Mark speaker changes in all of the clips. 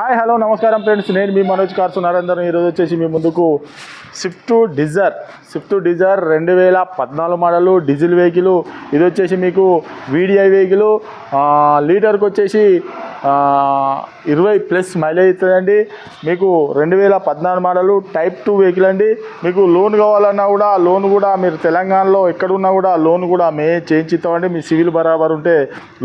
Speaker 1: Hi hello నమస్కారం friends. నేను మీ Manoj cars Narender ఈరోజు వచ్చేసి మీ ముందుకు స్విఫ్ట్ డిజర్ స్విఫ్ట్ డిజర్ రెండు వేల పద్నాలుగు మోడలు డీజిల్ వెహికల్. ఇది వచ్చేసి మీకు వీడిఐ వెహికల్. లీటర్కి వచ్చేసి ఇరవై ప్లస్ మైలేజ్ ఇస్తుందండి మీకు రెండు వేల పద్నాలుగు మోడలు టైప్ టూ వెహికల్ అండి. మీకు లోన్ కావాలన్నా కూడా లోన్ కూడా మీరు తెలంగాణలో ఎక్కడున్నా కూడా లోన్ కూడా మే ఇస్తామండి మీ సివిల్ బరాబర్ ఉంటే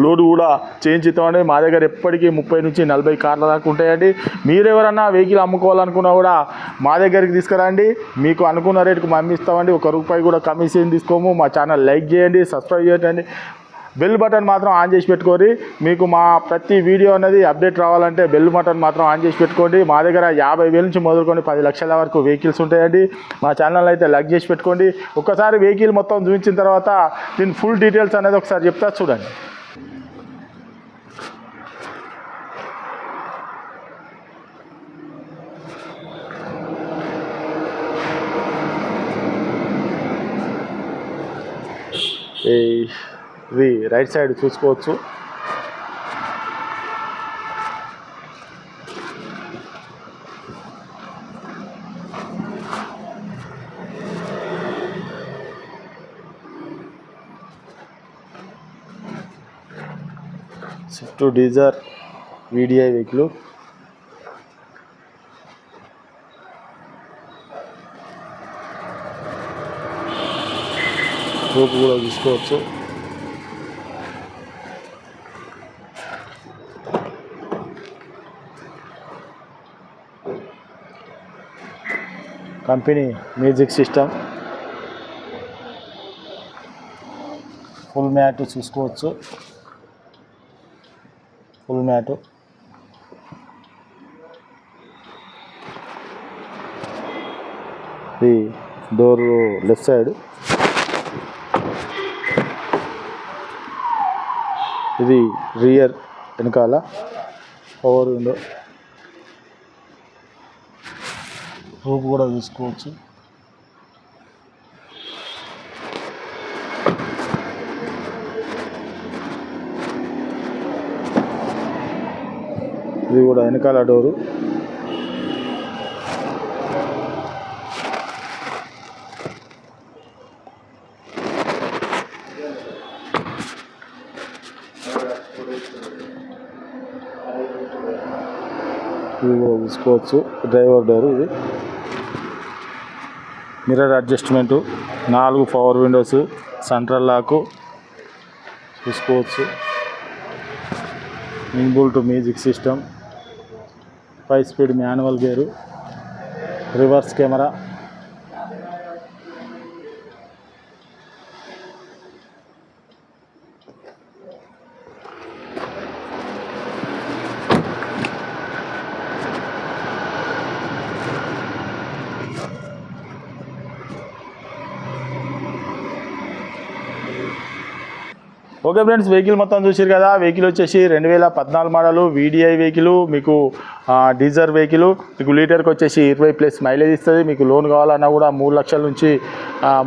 Speaker 1: లోన్ కూడా చేయించిస్తామండి. మా దగ్గర ఎప్పటికీ ముప్పై నుంచి నలభై కార్ల దాకా ఉంటాయండి. మీరు ఎవరన్నా వెహికల్ అమ్ముకోవాలనుకున్నా కూడా మా దగ్గరికి తీసుకురండి. మీకు అనుకున్న రేటుకు మేము ఇస్తామండి ఒక రూపాయి కూడా కమిషన్ తీసుకోము. మా ఛానల్ లైక్ చేయండి సబ్స్క్రైబ్ చేయండి. బెల్ బటన్ మాత్రం ఆన్ చేసి పెట్టుకోండి. మీకు మా ప్రతి వీడియో అనేది అప్డేట్ రావాలంటే బెల్ బటన్ మాత్రం ఆన్ చేసి పెట్టుకోండి. మా దగ్గర యాభై వేల నుంచి మొదలుకొని పది లక్షల వరకు వెహికల్స్ ఉంటాయండి. మా ఛానల్ అయితే లైక్ చేసి పెట్టుకోండి. ఒక్కసారి వెహికల్ మొత్తం చూపించిన తర్వాత దీని ఫుల్ డీటెయిల్స్ అనేది ఒకసారి చెప్తా చూడండి. ఏ ఇది రైట్ సైడ్ చూసుకోవచ్చు. Swift Dzire VDI vehicle roof కూడా చూసుకోవచ్చు. Company music system. Full mat చూసుకోవచ్చు. Full mat. ఇది డోర్ లెఫ్ట్ సైడ్. ఇది రియర్ వెనకాల. Power window. రూప్ కూడా తీసుకోవచ్చు. ఇది కూడా వెనకాల డోరు. ఇది కూడా తీసుకోవచ్చు. డ్రైవర్ డోర్ ఇది. మిర్రర్ అడ్జస్ట్మెంటు నాలుగు పవర్ విండోస్ సెంట్రల్ లాకు చూసుకోవచ్చు inbuilt music system five speed manual gear reverse camera. Okay friends vehicle మొత్తం చూసారు కదా. వెహికల్ వచ్చేసి రెండు వేల పద్నాలుగు మోడలు వీడిఐ వెహికల్ మీకు డీజర్ వెహికల్ మీకు లీటర్కి వచ్చేసి ఇరవై ప్లస్ మైలేజ్ ఇస్తుంది. మీకు లోన్ కావాలన్నా కూడా మూడు లక్షల నుంచి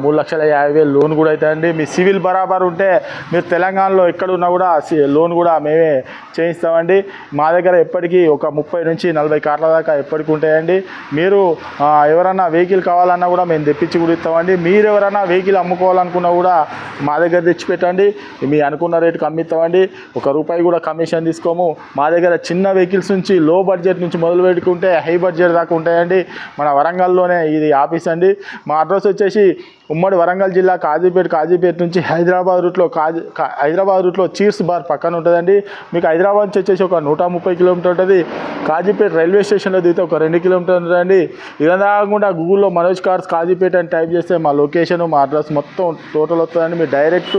Speaker 1: మూడు లక్షల యాభై వేలు లోన్ కూడా అవుతుందండి మీ సివిల్ బరాబర్ ఉంటే మీరు తెలంగాణలో ఎక్కడున్నా కూడా సి- లోన్ కూడా మేమే చేయిస్తామండి. మా దగ్గర ఎప్పటికీ ఒక ముప్పై నుంచి నలభై కార్ల దాకా ఎప్పటికి ఉంటాయండి. మీరు ఎవరన్నా వెహికల్ కావాలన్నా కూడా మేము తెప్పించి కూడా ఇస్తామండి. మీరు ఎవరైనా వెహికల్ అమ్ముకోవాలనుకున్నా కూడా మా దగ్గర తెచ్చిపెట్టండి మీ అనుకున్న రేటుకి అమ్మిస్తామండి. ఒక రూపాయి కూడా కమిషన్ తీసుకోము. మా దగ్గర చిన్న వెహికల్స్ నుంచి లో బడ్జెట్ నుంచి మొదలు పెట్టుకుంటే హై బడ్జెట్ దాకా ఉంటాయండి. మన వరంగల్లోనే ఇది ఆఫీస్ అండి. మా అడ్రస్ వచ్చేసి ఉమ్మడి వరంగల్ జిల్లా కాజీపేట కాజీపేట నుంచి హైదరాబాద్ రూట్లో కాజీ హైదరాబాద్ రూట్లో చీర్స్ బార్ పక్కన ఉంటుందండి. మీకు హైదరాబాద్ నుంచి వచ్చేసి ఒక నూట ముప్పై కిలోమీటర్ ఉంటుంది. కాజీపేట రైల్వే స్టేషన్లో దిగితే ఒక రెండు కిలోమీటర్ ఉంటుందండి. ఇదంతా కాకుండా గూగుల్లో మనోజ్ కార్స్ కాజీపేట అని టైప్ చేస్తే మా లొకేషన్ మా అడ్రస్ మొత్తం టోటల్ వస్తుందండి. మీరు డైరెక్ట్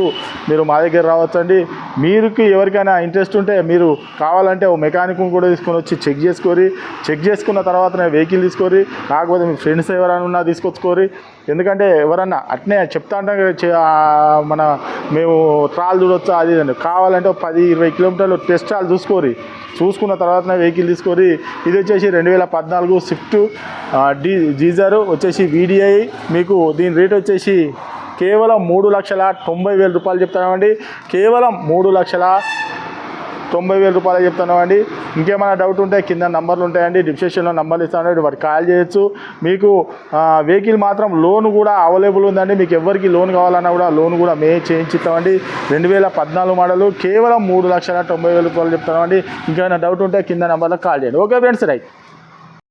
Speaker 1: మీరు మా దగ్గర రావచ్చండి. మీరుకి ఎవరికైనా ఇంట్రెస్ట్ ఉంటే మీరు కావాలంటే ఓ మెకానిక్ కూడా తీసుకొని వచ్చి చెక్ చేసుకోరి చెక్ చేసుకున్న తర్వాతనే వెహికల్ తీసుకోరి కాకపోతే మీ ఫ్రెండ్స్ ఎవరైనా ఉన్నా తీసుకొచ్చుకోరి ఎందుకంటే ఎవరన్నా అట్నే చెప్తా ఉంటాం కదా, మన మేము ట్రాల్ చూడొచ్చు అది కావాలంటే పది ఇరవై కిలోమీటర్లు టెస్ట్ ట్రాల్ చూసుకోరి. చూసుకున్న తర్వాత వెహికల్ తీసుకొని ఇది వచ్చేసి రెండు వేల పద్నాలుగు స్విఫ్ట్ డీ జీజర్ వచ్చేసి వీడిఐ మీకు దీని రేట్ వచ్చేసి కేవలం మూడు లక్షల తొంభై వేల రూపాయలు చెప్తామండి కేవలం మూడు లక్షల తొంభై వేల రూపాయలు చెప్తున్నామండి. ఇంకేమైనా డౌట్ ఉంటే కింద నంబర్లు ఉంటాయండి. డిస్క్రిప్షన్లో నంబర్లు ఇస్తాను వాటికి కాల్ చేయొచ్చు. మీకు వెహికల్ మాత్రం లోన్ కూడా అవైలబుల్ ఉందండి. మీకు ఎవరికి లోన్ కావాలన్నా కూడా లోన్ కూడా మే చేయించిస్తామండి. రెండు వేల పద్నాలుగు మోడలు కేవలం మూడు లక్షల తొంభై వేల రూపాయలు చెప్తున్నామండి. ఇంకేమైనా డౌట్ ఉంటే కింద నెంబర్లో కాల్ చేయండి. Okay friends right